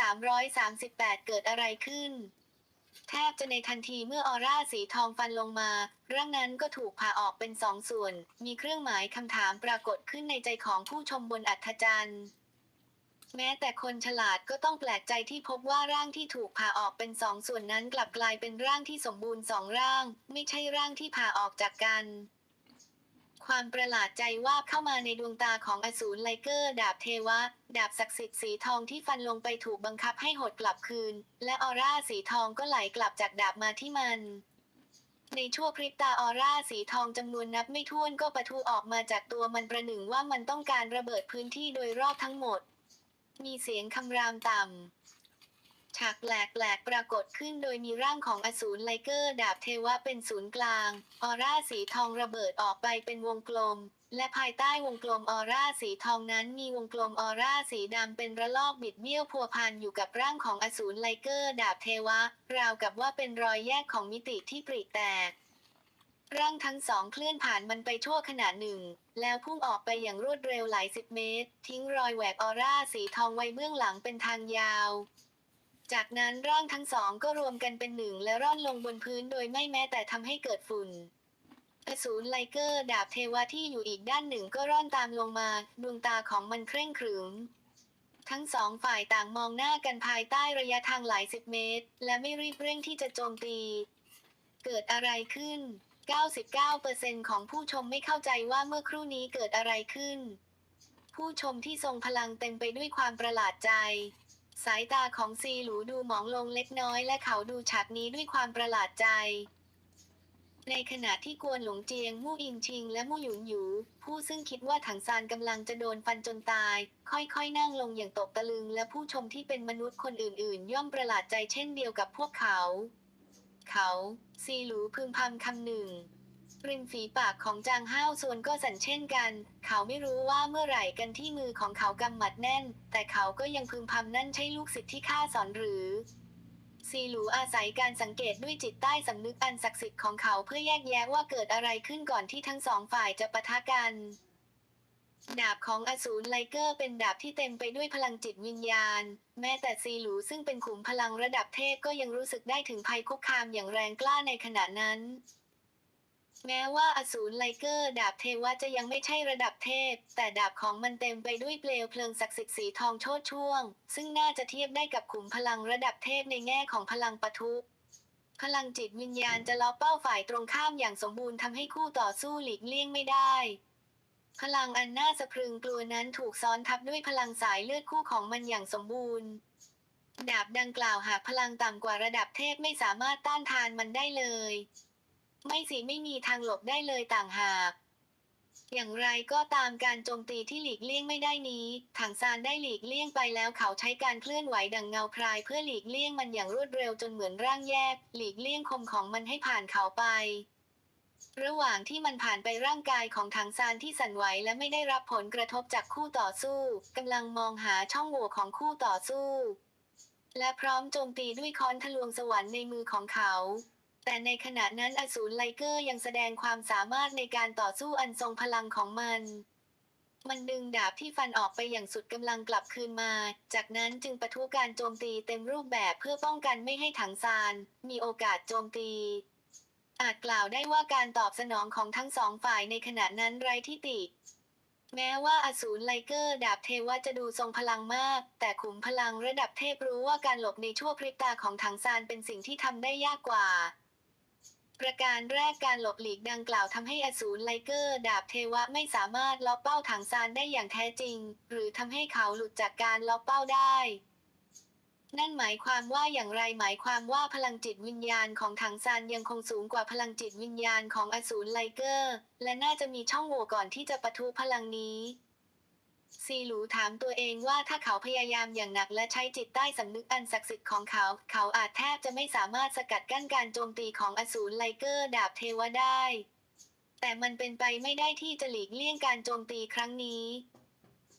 338 เกิดอะไรขึ้น แทบจะในทันทีเมื่อออร่าสีทองฟันลงมา ร่างนั้นก็ถูกผ่าออกเป็นสองส่วน มีเครื่องหมายคำถามปรากฏขึ้นในใจของผู้ชมบนอัธจันทร์แม้แต่คนฉลาดก็ต้องแปลกใจที่พบว่าร่างที่ถูกผ่าออกเป็นสองส่วนนั้นกลับกลายเป็นร่างที่สมบูรณ์สองร่าง ไม่ใช่ร่างที่ผ่าออกจากกัน ความประหลาดใจวาเข้ามาในดวงตาของอสูรไลเกอร์ ดาบเทวะ ดาบศักดิ์สิทธิ์สีทองที่ฟันลงไปถูกบังคับให้หดกลับคืน และออร่าสีทองก็ไหลกลับจากดาบมาที่มัน ในชั่วพริบตาออร่าสีทองจำนวนนับไม่ถ้วนก็ปะทุออกมาจากตัวมันประหนึ่งว่ามันต้องการระเบิดพื้นที่โดยรอบทั้งหมด มีเสียงคำรามต่ำ ฉากแปลกๆปรากฏขึ้นโดยมีร่างของอสูรไลเกอร์ดาบเทวะเป็นศูนย์กลาง ออร่าสีทองระเบิดออกไปเป็นวงกลม และภายใต้วงกลมออร่าสีทองนั้นมีวงกลมออร่าสีดำเป็นระลอกบิดเบี้ยวพัวพันอยู่กับร่างของอสูรไลเกอร์ดาบเทวะ ราวกับว่าเป็นรอยแยกของมิติที่ปริแตกร่างทั้งสองเคลื่อนผ่านมันไปชั่วขณะหนึ่ง แล้วพุ่งออกไปอย่างรวดเร็วหลายสิบเมตร ทิ้งรอยแหวกออร่าสีทองไว้เบื้องหลังเป็นทางยาว จากนั้นร่างทั้งสองก็รวมกันเป็นหนึ่งและร่อนลงบนพื้นโดยไม่แม้แต่ทำให้เกิดฝุ่นอสูรไลเกอร์ดาบเทวะที่อยู่อีกด้านหนึ่งก็ร่อนตามลงมา ดวงตาของมันเคร่งขรึม ทั้งสองฝ่ายต่างมองหน้ากันภายใต้ระยะทางหลายสิบเมตร และไม่รีบเร่งที่จะโจมตี เกิดอะไรขึ้น 99%ของผู้ชมไม่เข้าใจว่าเมื่อครู่นี้เกิดอะไรขึ้น ผู้ชมที่ทรงพลังเต็มไปด้วยความประหลาดใจ สายตาของซีหลูดูหมองลงเล็กน้อยและเขาดูฉากนี้ด้วยความประหลาดใจ ในขณะที่กวนหลงเจียงมู่อิงชิง และมู่หยุนหยูผู้ซึ่งคิดว่าถังซานกำลังจะโดนฟันจนตาย ค่อยๆนั่งลงอย่างตกตะลึง และผู้ชมที่เป็นมนุษย์คนอื่นๆ ย่อมประหลาดใจเช่นเดียวกับพวกเขา เขา ซีหลูพึมพำคำหนึ่ง ริมฝีปากของจางห้าวส่วนก็สั่นเช่นกัน เขาไม่รู้ว่าเมื่อไหร่กันที่มือของเขากำหมัดแน่น แต่เขาก็ยังพึมพำนั่นใช่ลูกศิษย์ที่ข้าสอนหรือซีหลูอาศัยการสังเกตด้วยจิตใต้สำนึกอันศักดิ์สิทธิ์ของเขาเพื่อแยกแยะว่าเกิดอะไรขึ้นก่อนที่ทั้งสองฝ่ายจะปะทะกัน ดาบของอสูรไลเกอร์เป็นดาบที่เต็มไปด้วยพลังจิตวิญญาณ แม้แต่ซีหลูซึ่งเป็นขุมพลังระดับเทพก็ยังรู้สึกได้ถึงภัยคุกคามอย่างแรงกล้าในขณะนั้น แม้ว่าอสูรไลเกอร์ ดาบเทวะจะยังไม่ใช่ระดับเทพ แต่ดาบของมันเต็มไปด้วยเปลวเพลิงศักดิ์สิทธิ์สีทองโชดช่วง ซึ่งน่าจะเทียบได้กับขุมพลังระดับเทพในแง่ของพลังปะทุพลังจิตวิญญาณจะล้อเป้าฝ่ายตรงข้ามอย่างสมบูรณ์ทำให้คู่ต่อสู้หลีกเลี่ยงไม่ได้ พลังอันน่าสะพรึงกลัวนั้นถูกซ้อนทับด้วยพลังสายเลือดคู่ของมันอย่างสมบูรณ์ ดาบดังกล่าวหากพลังต่ำกว่าระดับเทพไม่สามารถต้านทานมันได้เลย ไม่สิไม่มีทางหลบได้เลยต่างหากอย่างไรก็ตามการโจมตีที่หลีกเลี่ยงไม่ได้นี้ ถังซานได้หลีกเลี่ยงไปแล้วเขาใช้การเคลื่อนไหวดังเงาพราย เพื่อหลีกเลี่ยงมันอย่างรวดเร็วจนเหมือนร่างแยก หลีกเลี่ยงคมของมันให้ผ่านเขาไป ระหว่างที่มันผ่านไปร่างกายของถังซานที่สั่นไหวและไม่ได้รับผลกระทบจากคู่ต่อสู้กำลังมองหาช่องโหว่ของคู่ต่อสู้ และพร้อมโจมตีด้วยค้อนทะลวงสวรรค์ในมือของเขา แต่ในขณะนั้นอสูรไลเกอร์ยังแสดงความสามารถในการต่อสู้อันทรงพลังของมัน มันดึงดาบที่ฟันออกไปอย่างสุดกำลังกลับคืนมา จากนั้นจึงปะทุการโจมตีเต็มรูปแบบเพื่อป้องกันไม่ให้ถังซาน มีโอกาสโจมตี อาจกล่าวได้ว่าการตอบสนองของทั้งสองฝ่ายในขณะนั้นไร้ที่ติ แม้ว่าอสูรไลเกอร์ดาบเทวะจะดูทรงพลังมาก แต่ขุมพลังระดับเทพรู้ว่าการหลบในชั่วพริบตาของถังซานเป็นสิ่งที่ทำได้ยากกว่า ประการแรกการหลบหลีกดังกล่าวทำให้อสูรไลเกอร์ ดาบเทวะไม่สามารถล็อกเป้าถังซานได้อย่างแท้จริง หรือทำให้เขาหลุดจากการล็อกเป้าได้ นั่นหมายความว่าอย่างไรหมายความว่าพลังจิตวิญญาณของถังซานยังคงสูงกว่าพลังจิตวิญญาณของอสูรไลเกอร์ และน่าจะมีช่องโหว่ก่อนที่จะปะทุพลังนี้ ซีหลูถามตัวเองว่าถ้าเขาพยายามอย่างหนักและใช้จิตใต้สำนึกอันศักดิ์สิทธิ์ของเขา เขาอาจแทบจะไม่สามารถสกัดกั้นการโจมตีของอสูรไลเกอร์ดาบเทวะได้ แต่มันเป็นไปไม่ได้ที่จะหลีกเลี่ยงการโจมตีครั้งนี้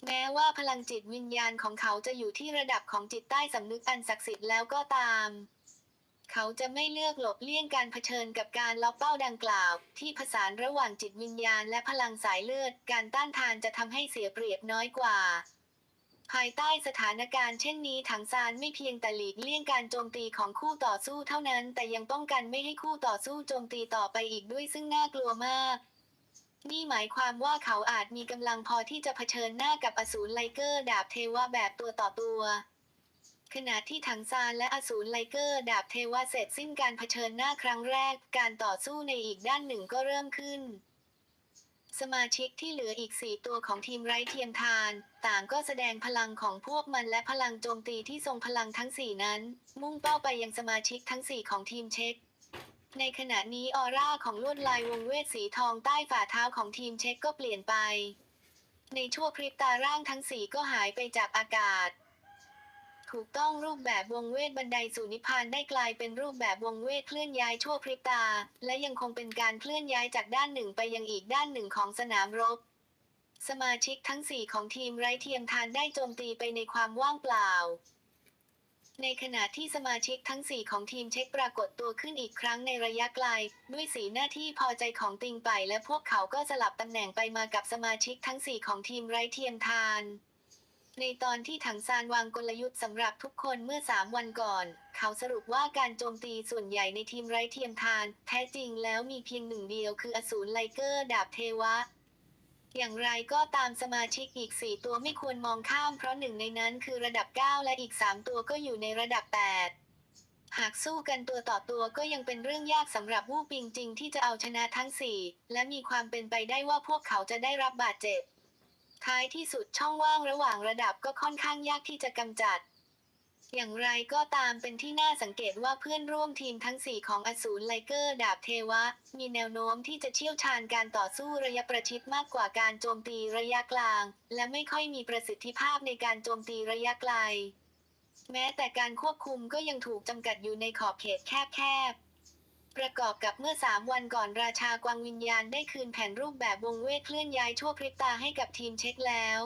แม้ว่าพลังจิตวิญญาณของเขาจะอยู่ที่ระดับของจิตใต้สำนึกอันศักดิ์สิทธิ์แล้วก็ตาม เขาจะไม่เลือกหลบเลี่ยงการเผชิญกับการล็อกเป้าดังกล่าว ที่ผสานระหว่างจิตวิญญาณและพลังสายเลือด การต้านทานจะทำให้เสียเปรียบน้อยกว่า ภายใต้สถานการณ์เช่นนี้ถังซานไม่เพียงแต่หลีกเลี่ยงการโจมตีของคู่ต่อสู้เท่านั้น แต่ยังป้องกันไม่ให้คู่ต่อสู้โจมตีต่อไปอีกด้วยซึ่งน่ากลัวมากนี่หมายความว่าเขาอาจมีกำลังพอที่จะเผชิญหน้ากับอสูรไลเกอร์ดาบเทวะแบบตัวต่อตัว ขณะที่ถังซานและอสูรไลเกอร์ดาบเทวะเสร็จสิ้นการเผชิญหน้าครั้งแรก การต่อสู้ในอีกด้านหนึ่งก็เริ่มขึ้น สมาชิกที่เหลืออีกสี่ตัวของทีมไร้เทียมทาน ต่างก็แสดงพลังของพวกมันและพลังโจมตีที่ทรงพลังทั้งสี่นั้น มุ่งเป้าไปยังสมาชิกทั้งสี่ของทีมเช็คในขณะนี้ออร่าของลวดลายวงเวทสีทองใต้ฝ่าเท้าของทีมเช็คก็เปลี่ยนไป ในชั่วพริบตาร่างทั้งสี่ก็หายไปจากอากาศ ถูกต้องรูปแบบวงเวทบันไดสู่นิพพานได้กลายเป็นรูปแบบวงเวทเคลื่อนย้ายชั่วพริบตา และยังคงเป็นการเคลื่อนย้ายจากด้านหนึ่งไปยังอีกด้านหนึ่งของสนามรบ สมาชิกทั้งสี่ของทีมไร้เทียมทานได้โจมตีไปในความว่างเปล่า ในขณะที่สมาชิกทั้ง 4 ของทีมเช็คปรากฏตัวขึ้นอีกครั้งในระยะไกล ด้วยสีหน้าที่พอใจของติงไปและพวกเขาก็สลับตำแหน่งไปมากับสมาชิกทั้ง 4 ของทีมไร้เทียมทาน ในตอนที่ถังซานวางกลยุทธ์สำหรับทุกคนเมื่อ 3 วันก่อน เขาสรุปว่าการโจมตีส่วนใหญ่ในทีมไร้เทียมทาน แท้จริงแล้วมีเพียงหนึ่งเดียวคืออสูรไลเกอร์ดาบเทวะ อย่างไรก็ตามสมาชิกอีก 4 ตัวไม่ควรมองข้ามเพราะหนึ่งในนั้นคือระดับ 9 และอีก 3 ตัวก็อยู่ในระดับ 8 หากสู้กันตัวต่อตัวก็ยังเป็นเรื่องยากสำหรับวู้ปิงจริงที่จะเอาชนะทั้ง 4 และมีความเป็นไปได้ว่าพวกเขาจะได้รับบาดเจ็บ ท้ายที่สุดช่องว่างระหว่างระดับก็ค่อนข้างยากที่จะกำจัด อย่างไรก็ตามเป็นที่น่าสังเกตว่าเพื่อนร่วมทีมทั้ง 4 ของอสูรไลเกอร์ดาบเทวะ มีแนวโน้มที่จะเชี่ยวชาญการต่อสู้ระยะประชิดมากกว่าการโจมตีระยะกลาง และไม่ค่อยมีประสิทธิภาพในการโจมตีระยะไกล แม้แต่การควบคุมก็ยังถูกจำกัดอยู่ในขอบเขตแคบๆ ประกอบกับเมื่อ 3 วันก่อนราชากวางวิญญาณได้คืนแผนรูปแบบวงเวทเคลื่อนย้ายชั่วพริบตาให้กับทีมเช็คแล้ว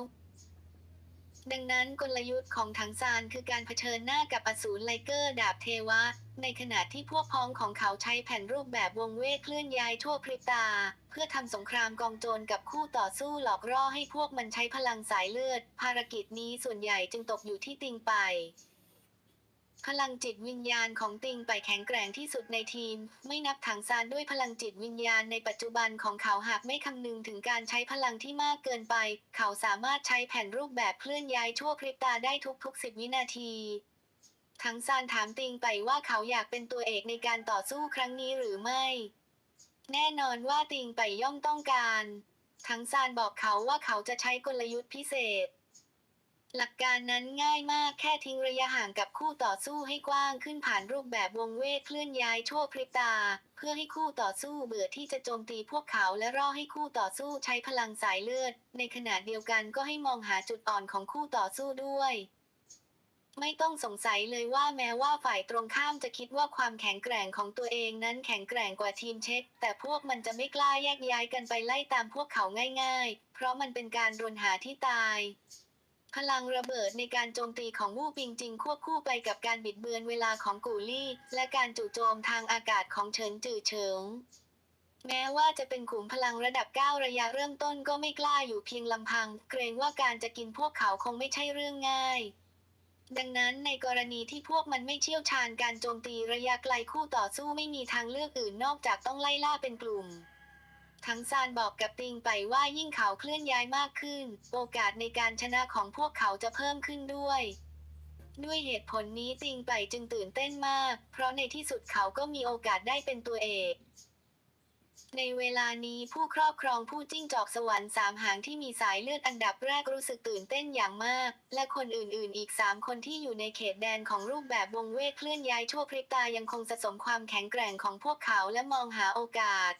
ดังนั้นกลยุทธ์ของถังซานคือการเผชิญหน้ากับอสูรไลเกอร์ดาบเทวะ ในขณะที่พวกพ้องของเขาใช้แผ่นรูปแบบวงเวทเคลื่อนย้ายทั่วพริบตา เพื่อทำสงครามกองโจรกับคู่ต่อสู้หลอกล่อให้พวกมันใช้พลังสายเลือด ภารกิจนี้ส่วนใหญ่จึงตกอยู่ที่ติงไป พลังจิตวิญญาณของติงไปแข็งแกร่งที่สุดในทีม ไม่นับถังซานด้วยพลังจิตวิญญาณในปัจจุบันของเขาหากไม่คำนึงถึงการใช้พลังที่มากเกินไป เขาสามารถใช้แผ่นรูปแบบเคลื่อนย้ายชั่วพริบตาได้ทุกๆสิบวินาทีถังซานถามติงไปว่าเขาอยากเป็นตัวเอกในการต่อสู้ครั้งนี้หรือไม่ แน่นอนว่าติงไปย่อมต้องการถังซานบอกเขาว่าเขาจะใช้กลยุทธ์พิเศษ หลักการนั้นง่ายมากแค่ทิ้งระยะห่างกับคู่ต่อสู้ให้กว้างขึ้นผ่านรูปแบบวงเวทเคลื่อนย้ายชั่วพริบตา เพื่อให้คู่ต่อสู้เบื่อที่จะโจมตีพวกเขาและรอให้คู่ต่อสู้ใช้พลังสายเลือด ในขณะเดียวกันก็ให้มองหาจุดอ่อนของคู่ต่อสู้ด้วยไม่ต้องสงสัยเลยว่าแม้ว่าฝ่ายตรงข้ามจะคิดว่าความแข็งแกร่งของตัวเองนั้นแข็งแกร่งกว่าทีมเช็ค แต่พวกมันจะไม่กล้าแยกย้ายกันไปไล่ตามพวกเขาง่ายๆ เพราะมันเป็นการรนหาที่ตาย พลังระเบิดในการโจมตีของวู่ปิงจริงควบคู่ไปกับการบิดเบือนเวลาของกูลี่ และการจู่โจมทางอากาศของเฉินจือเฉิง แม้ว่าจะเป็นขุมพลังระดับ 9 ระยะเริ่มต้นก็ไม่กล้าอยู่เพียงลำพัง เกรงว่าการจะกินพวกเขาคงไม่ใช่เรื่องง่าย ดังนั้นในกรณีที่พวกมันไม่เชี่ยวชาญการโจมตีระยะไกลคู่ต่อสู้ไม่มีทางเลือกอื่นนอกจากต้องไล่ล่าเป็นกลุ่ม ทั้งซานบอกกับติงไปว่ายิ่งเขาเคลื่อนย้ายมากขึ้น โอกาสในการชนะของพวกเขาจะเพิ่มขึ้นด้วย ด้วยเหตุผลนี้ติงไปจึงตื่นเต้นมาก เพราะในที่สุดเขาก็มีโอกาสได้เป็นตัวเอกในเวลานี้ผู้ครอบครองผู้จิ้งจอกสวรรค์สามหางที่มีสายเลือดอันดับแรกรู้สึกตื่นเต้นอย่างมาก และคนอื่นๆ อีกสามคนที่อยู่ในเขตแดนของรูปแบบวงเวทเคลื่อนย้ายชั่วพริบตายังคงสะสมความแข็งแกร่งของพวกเขาและมองหาโอกาส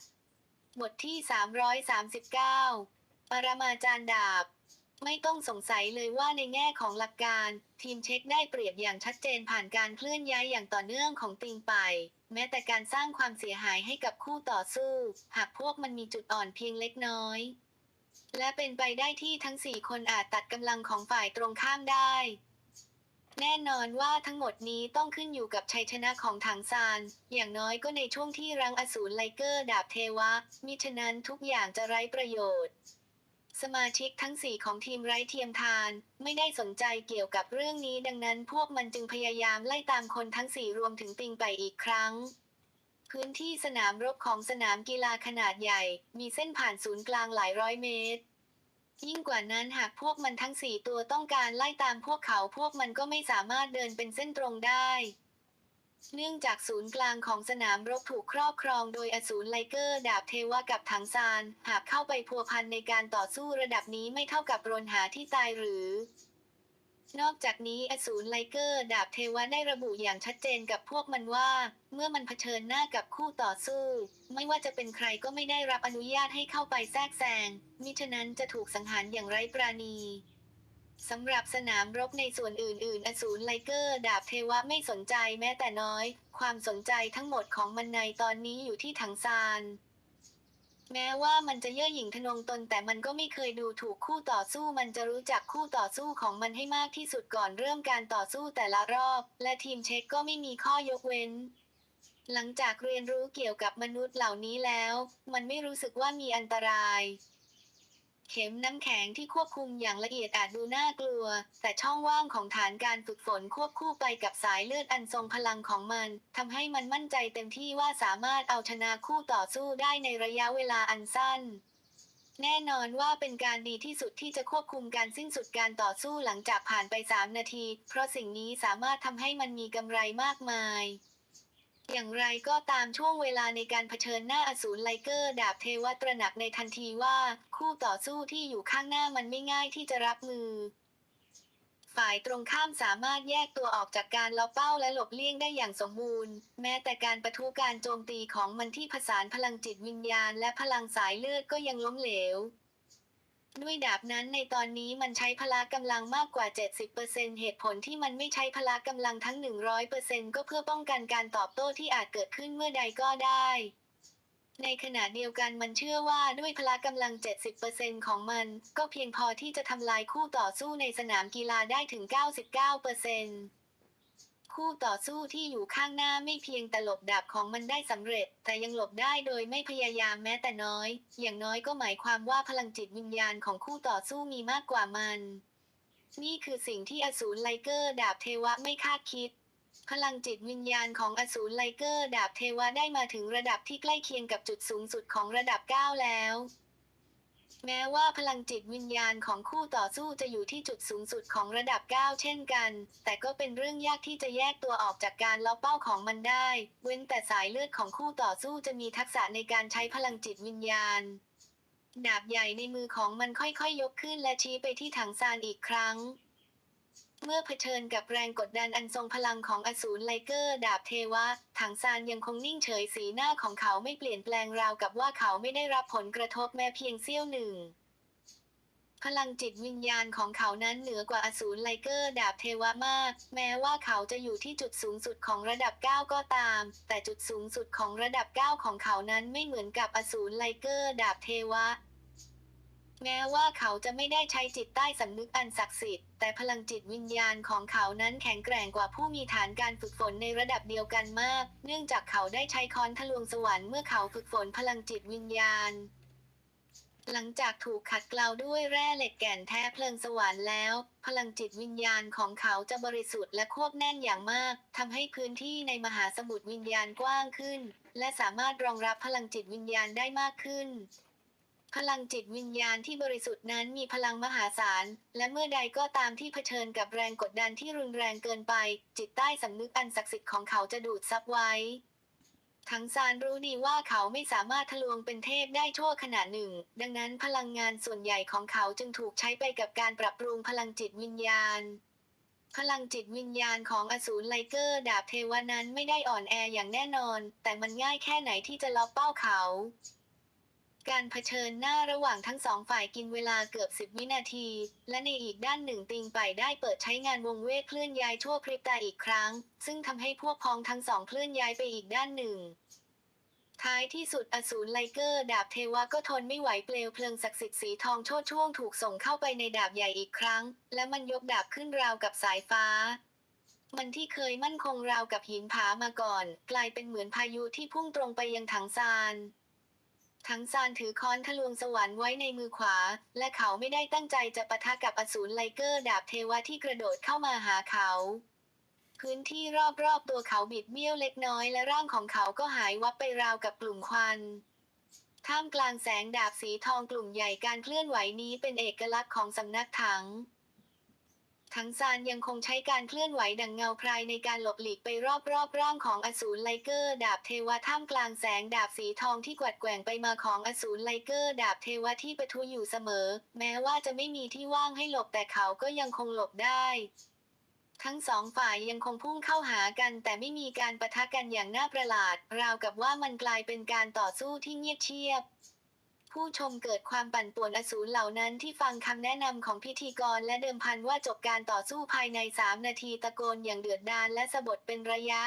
บทที่ 339 ปรมาจารย์ดาบ ไม่ต้องสงสัยเลยว่าในแง่ของหลักการ ทีมเช็คได้เปรียบอย่างชัดเจนผ่านการเคลื่อนย้ายอย่างต่อเนื่องของติงไป แม้แต่การสร้างความเสียหายให้กับคู่ต่อสู้ หากพวกมันมีจุดอ่อนเพียงเล็กน้อย และเป็นไปได้ที่ทั้งสี่คนอาจตัดกำลังของฝ่ายตรงข้ามได้ แน่นอนว่าทั้งหมดนี้ต้องขึ้นอยู่กับชัยชนะของถังซาน อย่างน้อยก็ในช่วงที่รังอสูรไลเกอร์ดาบเทวะ มิฉะนั้นทุกอย่างจะไร้ประโยชน์ สมาชิกทั้งสี่ของทีมไร้เทียมทาน ไม่ได้สนใจเกี่ยวกับเรื่องนี้ดังนั้นพวกมันจึงพยายามไล่ตามคนทั้งสี่รวมถึงติงไปอีกครั้งพื้นที่สนามรบของสนามกีฬาขนาดใหญ่ มีเส้นผ่านศูนย์กลางหลายร้อยเมตร ยิ่งกว่านั้นหากพวกมันทั้งสี่ตัวต้องการไล่ตามพวกเขาพวกมันก็ไม่สามารถเดินเป็นเส้นตรงได้ เนื่องจากศูนย์กลางของสนามรบถูกครอบครองโดยอสูรไลเกอร์ ดาบเทวะกับถังซาน หากเข้าไปพัวพันในการต่อสู้ระดับนี้ไม่เท่ากับรนหาที่ตายหรือ นอกจากนี้อสูรไลเกอร์ดาบเทวะได้ระบุอย่างชัดเจนกับพวกมันว่า เมื่อมันเผชิญหน้ากับคู่ต่อสู้ ไม่ว่าจะเป็นใครก็ไม่ได้รับอนุญาตให้เข้าไปแทรกแซงมิฉะนั้นจะถูกสังหารอย่างไร้ปราณีสำหรับสนามรบในส่วนอื่น ๆ อสูรไลเกอร์ ดาบเทวะไม่สนใจแม้แต่น้อย ความสนใจทั้งหมดของมันในตอนนี้อยู่ที่ถังซาน แม้ว่ามันจะเย่อหยิ่งทะนงตนแต่มันก็ไม่เคยดูถูกคู่ต่อสู้มันจะรู้จักคู่ต่อสู้ของมันให้มากที่สุดก่อนเริ่มการต่อสู้แต่ละรอบ และทีมเช็คก็ไม่มีข้อยกเว้น หลังจากเรียนรู้เกี่ยวกับมนุษย์เหล่านี้แล้ว มันไม่รู้สึกว่ามีอันตราย เข็มน้ำแข็งที่ควบคุมอย่างละเอียดอาจดูน่ากลัว แต่ช่องว่างของฐานการฝึกฝนควบคู่ไปกับสายเลือดอันทรงพลังของมันทำให้มันมั่นใจเต็มที่ว่าสามารถเอาชนะคู่ต่อสู้ได้ในระยะเวลาอันสั้น แน่นอนว่าเป็นการดีที่สุดที่จะควบคุมการสิ้นสุดการต่อสู้หลังจากผ่านไป 3 นาที เพราะสิ่งนี้สามารถทำให้มันมีกำไรมากมาย อย่างไรก็ตามช่วงเวลาในการเผชิญหน้าอสูรไลเกอร์ ดาบเทวะตระหนักในทันทีว่าคู่ต่อสู้ที่อยู่ข้างหน้ามันไม่ง่ายที่จะรับมือ ฝ่ายตรงข้ามสามารถแยกตัวออกจากการล็อเป้าและหลบเลี่ยงได้อย่างสมบูรณ์ แม้แต่การประทุการโจมตีของมันที่ผสานพลังจิตวิญญาณ และพลังสายเลือดก็ยังล้มเหลว ด้วยดาบนั้นในตอนนี้มันใช้พละกำลังมากกว่า 70%เหตุผลที่มันไม่ใช้พละกำลังทั้ง 100%ก็เพื่อป้องกันการตอบโต้ที่อาจเกิดขึ้นเมื่อใดก็ได้ ในขณะเดียวกันมันเชื่อว่าด้วยพละกำลัง 70%ของมัน ก็เพียงพอที่จะทำลายคู่ต่อสู้ในสนามกีฬาได้ถึง 99% คู่ต่อสู้ที่อยู่ข้างหน้าไม่เพียงแต่หลบดาบของมันได้สำเร็จ แต่ยังหลบได้โดยไม่พยายามแม้แต่น้อย อย่างน้อยก็หมายความว่าพลังจิตวิญญาณของคู่ต่อสู้มีมากกว่ามัน นี่คือสิ่งที่อสูรไลเกอร์ดาบเทวะไม่คาดคิดพลังจิตวิญญาณของอสูรไลเกอร์ดาบเทวะได้มาถึงระดับที่ใกล้เคียงกับจุดสูงสุดของระดับ 9 แล้ว แม้ว่าพลังจิตวิญญาณของคู่ต่อสู้จะอยู่ที่จุดสูงสุดของระดับ 9 เช่นกัน แต่ก็เป็นเรื่องยากที่จะแยกตัวออกจากการล็อกเป้าของมันได้ เว้นแต่สายเลือดของคู่ต่อสู้จะมีทักษะในการใช้พลังจิตวิญญาณ ดาบใหญ่ในมือของมันค่อยๆยกขึ้นและชี้ไปที่ถังซานอีกครั้ง เมื่อเผชิญกับแรงกดดันอันทรงพลังของอสูรไลเกอร์ ดาบเทวะ ถังซานยังคงนิ่งเฉยสีหน้าของเขาไม่เปลี่ยนแปลงราวกับว่าเขาไม่ได้รับผลกระทบแม้เพียงเสี้ยวหนึ่ง พลังจิตวิญญาณของเขานั้นเหนือกว่าอสูรไลเกอร์ดาบเทวะมาก แม้ว่าเขาจะอยู่ที่จุดสูงสุดของระดับ 9 ก็ตาม แต่จุดสูงสุดของระดับ 9 ของเขานั้นไม่เหมือนกับอสูรไลเกอร์ดาบเทวะ แม้ว่าเขาจะไม่ได้ใช้จิตใต้สำนึกอันศักดิ์สิทธิ์ แต่พลังจิตวิญญาณของเขานั้นแข็งแกร่งกว่าผู้มีฐานการฝึกฝนในระดับเดียวกันมาก เนื่องจากเขาได้ใช้ค้อนทะลวงสวรรค์เมื่อเขาฝึกฝนพลังจิตวิญญาณ หลังจากถูกขัดเกลาด้วยแร่เหล็กแก่นแท้เพลิงสวรรค์แล้ว พลังจิตวิญญาณของเขาจะบริสุทธิ์และควบแน่นอย่างมากทำให้พื้นที่ในมหาสมุทรวิญญาณกว้างขึ้น และสามารถรองรับพลังจิตวิญญาณได้มากขึ้น พลังจิตวิญญาณที่บริสุทธิ์นั้นมีพลังมหาศาล และเมื่อใดก็ตามที่เผชิญกับแรงกดดันที่รุนแรงเกินไป จิตใต้สำนึกอันศักดิ์สิทธิ์ของเขาจะดูดซับไว้ ทั้งซานรู้ดีว่าเขาไม่สามารถทะลวงเป็นเทพได้ชั่วขณะหนึ่ง ดังนั้นพลังงานส่วนใหญ่ของเขาจึงถูกใช้ไปกับการปรับปรุงพลังจิตวิญญาณพลังจิตวิญญาณของอสูรไลเกอร์ดาบเทวานั้นไม่ได้อ่อนแออย่างแน่นอน แต่มันง่ายแค่ไหนที่จะล็อกเป้าเขา การเผชิญหน้าระหว่างทั้งสองฝ่ายกินเวลาเกือบสิบวินาที และในอีกด้านหนึ่งติงไปได้เปิดใช้งานวงเวทเคลื่อนย้ายชั่วพริบตาอีกครั้ง ซึ่งทำให้พวกพ้องทั้งสองเคลื่อนย้ายไปอีกด้านหนึ่งท้ายที่สุดอสูรไลเกอร์ดาบเทวะก็ทนไม่ไหวเปลวเพลิงศักดิ์สิทธิ์สีทองโชดช่วงถูกส่งเข้าไปในดาบใหญ่อีกครั้ง และมันยกดาบขึ้นราวกับสายฟ้า มันที่เคยมั่นคงราวกับหินผามาก่อน กลายเป็นเหมือนพายุที่พุ่งตรงไปยังถังซาน ทั้งซานถือค้อนทะลวงสวรรค์ไว้ในมือขวา และเขาไม่ได้ตั้งใจจะปะทะกับอสูรไลเกอร์ดาบเทวะที่กระโดดเข้ามาหาเขา พื้นที่รอบๆตัวเขาบิดเบี้ยวเล็กน้อยและร่างของเขาก็หายวับไปราวกับกลุ่มควันท่ามกลางแสงดาบสีทองกลุ่มใหญ่การเคลื่อนไหวนี้เป็นเอกลักษณ์ของสำนักถัง ทั้งซานยังคงใช้การเคลื่อนไหวดังเงาพรายในการหลบหลีกไปรอบๆรร่างของอสูรไลเกอร์ดาบเทวะท่ามกลางแสงดาบสีทองที่กวัดแกว่งไปมาของอสูรไลเกอร์ดาบเทวะที่ปะทุอยู่เสมอ แม้ว่าจะไม่มีที่ว่างให้หลบแต่เขาก็ยังคงหลบได้ทั้งสองฝ่ายยังคงพุ่งเข้าหากันแต่ไม่มีการปะทะกันอย่างน่าประหลาด ราวกับว่ามันกลายเป็นการต่อสู้ที่เงียบเชียบ ผู้ชมเกิดความปั่นป่วนอสูรเหล่านั้นที่ฟังคำแนะนำของพิธีกรและเดิมพันว่าจบการต่อสู้ภายใน 3 นาทีตะโกนอย่างเดือดดาลและสะบดเป็นระยะ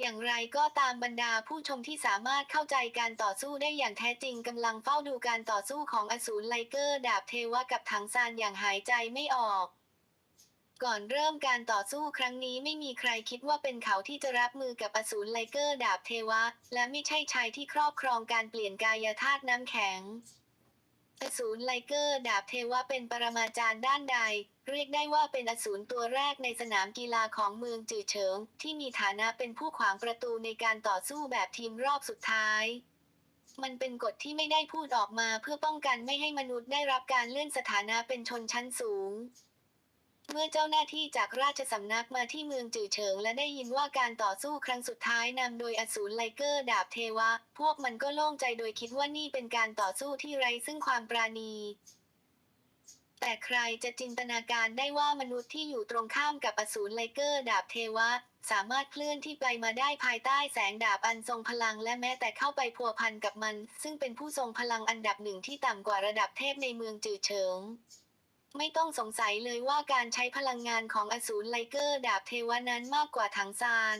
อย่างไรก็ตามบรรดาผู้ชมที่สามารถเข้าใจการต่อสู้ได้อย่างแท้จริงกำลังเฝ้าดูการต่อสู้ของอสูรไลเกอร์ดาบเทวะกับถังซานอย่างหายใจไม่ออก ก่อนเริ่มการต่อสู้ครั้งนี้ไม่มีใครคิดว่าเป็นเขาที่จะรับมือกับอสูรไลเกอร์ดาบเทวะ และไม่ใช่ชายที่ครอบครองการเปลี่ยนกายธาตุน้ำแข็งอสูรไลเกอร์ดาบเทวะเป็นปรมาจารย์ด้านใด เรียกได้ว่าเป็นอสูรตัวแรกในสนามกีฬาของเมืองจือเฉิง ที่มีฐานะเป็นผู้ขวางประตูในการต่อสู้แบบทีมรอบสุดท้าย มันเป็นกฎที่ไม่ได้พูดออกมาเพื่อป้องกันไม่ให้มนุษย์ได้รับการเลื่อนสถานะเป็นชนชั้นสูง เมื่อเจ้าหน้าที่จากราชสำนักมาที่เมืองจือเฉิง และได้ยินว่าการต่อสู้ครั้งสุดท้ายนำโดยอสูรไลเกอร์ดาบเทวะ พวกมันก็โล่งใจโดยคิดว่านี่เป็นการต่อสู้ที่ไร้ซึ่งความปราณี แต่ใครจะจินตนาการได้ว่ามนุษย์ที่อยู่ตรงข้ามกับอสูรไลเกอร์ดาบเทวะ สามารถเคลื่อนที่ไปมาได้ภายใต้แสงดาบอันทรงพลังและแม้แต่เข้าไปพัวพันกับมัน ซึ่งเป็นผู้ทรงพลังอันดับหนึ่งที่ต่ำกว่าระดับเทพในเมืองจือเฉิง ไม่ต้องสงสัยเลยว่าการใช้พลังงานของอสูรไลเกอร์ดาบเทวะนั้นมากกว่าถังซาน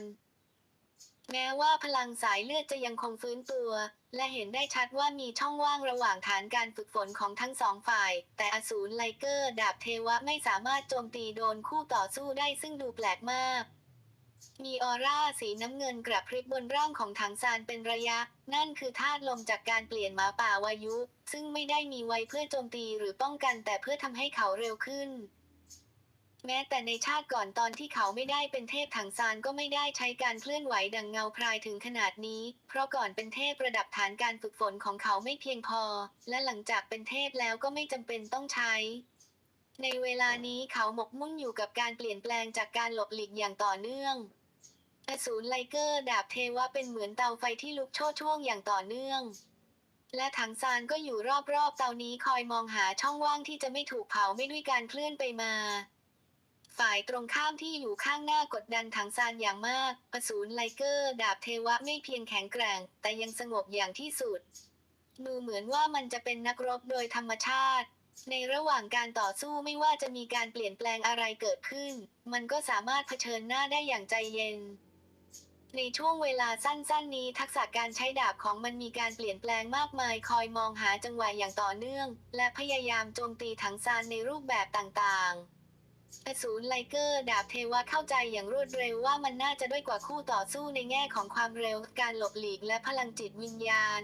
แม้ว่าพลังสายเลือดจะยังคงฟื้นตัว และเห็นได้ชัดว่ามีช่องว่างระหว่างฐานการฝึกฝนของทั้งสองฝ่าย แต่อสูรไลเกอร์ดาบเทวะไม่สามารถโจมตีโดนคู่ต่อสู้ได้ซึ่งดูแปลกมาก มีออร่าสีน้ำเงินกระพริบบนร่างของถังซานเป็นระยะ นั่นคือธาตุลมจากการเปลี่ยนหมาป่าวายุ ซึ่งไม่ได้มีไว้เพื่อโจมตีหรือป้องกันแต่เพื่อทำให้เขาเร็วขึ้น แม้แต่ในชาติก่อนตอนที่เขาไม่ได้เป็นเทพถังซานก็ไม่ได้ใช้การเคลื่อนไหวดังเงาพรายถึงขนาดนี้ เพราะก่อนเป็นเทพระดับฐานการฝึกฝนของเขาไม่เพียงพอ และหลังจากเป็นเทพแล้วก็ไม่จำเป็นต้องใช้ ในเวลานี้เขาหมกมุ่นอยู่กับการเปลี่ยนแปลงจากการหลบหลีกอย่างต่อเนื่องอสูรไลเกอร์ดาบเทวะเป็นเหมือนเตาไฟที่ลุกโชนช่วงอย่างต่อเนื่อง และถังซานก็อยู่รอบๆเตานี้คอยมองหาช่องว่างที่จะไม่ถูกเผาไม่ด้วยการเคลื่อนไปมา ฝ่ายตรงข้ามที่อยู่ข้างหน้ากดดันถังซานอย่างมากอสูรไลเกอร์ดาบเทวะไม่เพียงแข็งแกร่ง แต่ยังสงบอย่างที่สุด ดูเหมือนว่ามันจะเป็นนักรบโดยธรรมชาติ ในระหว่างการต่อสู้ไม่ว่าจะมีการเปลี่ยนแปลงอะไรเกิดขึ้น มันก็สามารถเผชิญหน้าได้อย่างใจเย็น ในช่วงเวลาสั้นๆ นี้ทักษะการใช้ดาบของมันมีการเปลี่ยนแปลงมากมาย คอยมองหาจังหวะอย่างต่อเนื่อง และพยายามโจมตีถังซานในรูปแบบต่างๆอสูรไลเกอร์ดาบเทวะเข้าใจอย่างรวดเร็วว่ามันน่าจะด้อยกว่าคู่ต่อสู้ในแง่ของความเร็ว การหลบหลีกและพลังจิตวิญญาณ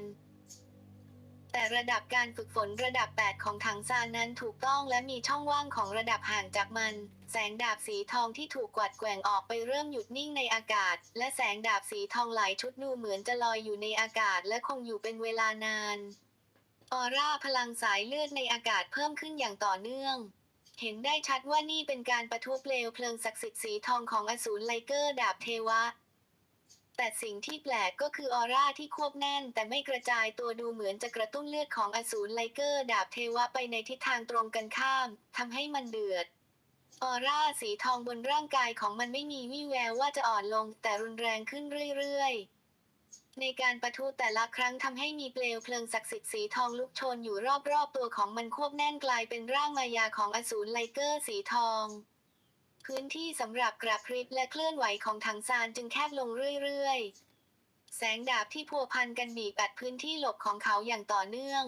แต่ระดับการฝึกฝนระดับ 8 ของถังซานนั้นถูกต้องและมีช่องว่างของระดับห่างจากมัน แสงดาบสีทองที่ถูกกวัดแกว่งออกไปเริ่มหยุดนิ่งในอากาศ และแสงดาบสีทองหลายชุดดูเหมือนจะลอยอยู่ในอากาศและคงอยู่เป็นเวลานาน ออร่าพลังสายเลือดในอากาศเพิ่มขึ้นอย่างต่อเนื่องเห็นได้ชัดว่านี่เป็นการประทุเปลวเพลิงศักดิ์สิทธิ์สีทองของอสูรไลเกอร์ดาบเทวะ แต่สิ่งที่แปลกก็คือออร่าที่ควบแน่น แต่ไม่กระจายตัวดูเหมือนจะกระตุ้นเลือดของอสูรไลเกอร์ดาบเทวะไปในทิศทางตรงกันข้ามทำให้มันเดือดออร่าสีทองบนร่างกายของมันไม่มีวี่แววว่าจะอ่อนลงแต่รุนแรงขึ้นเรื่อยๆ ในการประทุแต่ละครั้งทำให้มีเปลวเพลิงศักดิ์สิทธิ์สีทองลุกโชนอยู่รอบๆตัวของมันควบแน่นกลายเป็นร่างมายาของอสูรไลเกอร์สีทอง พื้นที่สำหรับกระพริบและเคลื่อนไหวของถังซานจึงแคบลงเรื่อยๆ แสงดาบที่พัวพันกันบีบอัดพื้นที่หลบของเขาอย่างต่อเนื่อง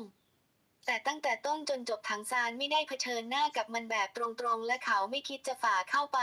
แต่ตั้งแต่ต้นจนจบถังซานไม่ได้เผชิญหน้ากับมันแบบตรงๆ และเขาไม่คิดจะฝ่าเข้าไป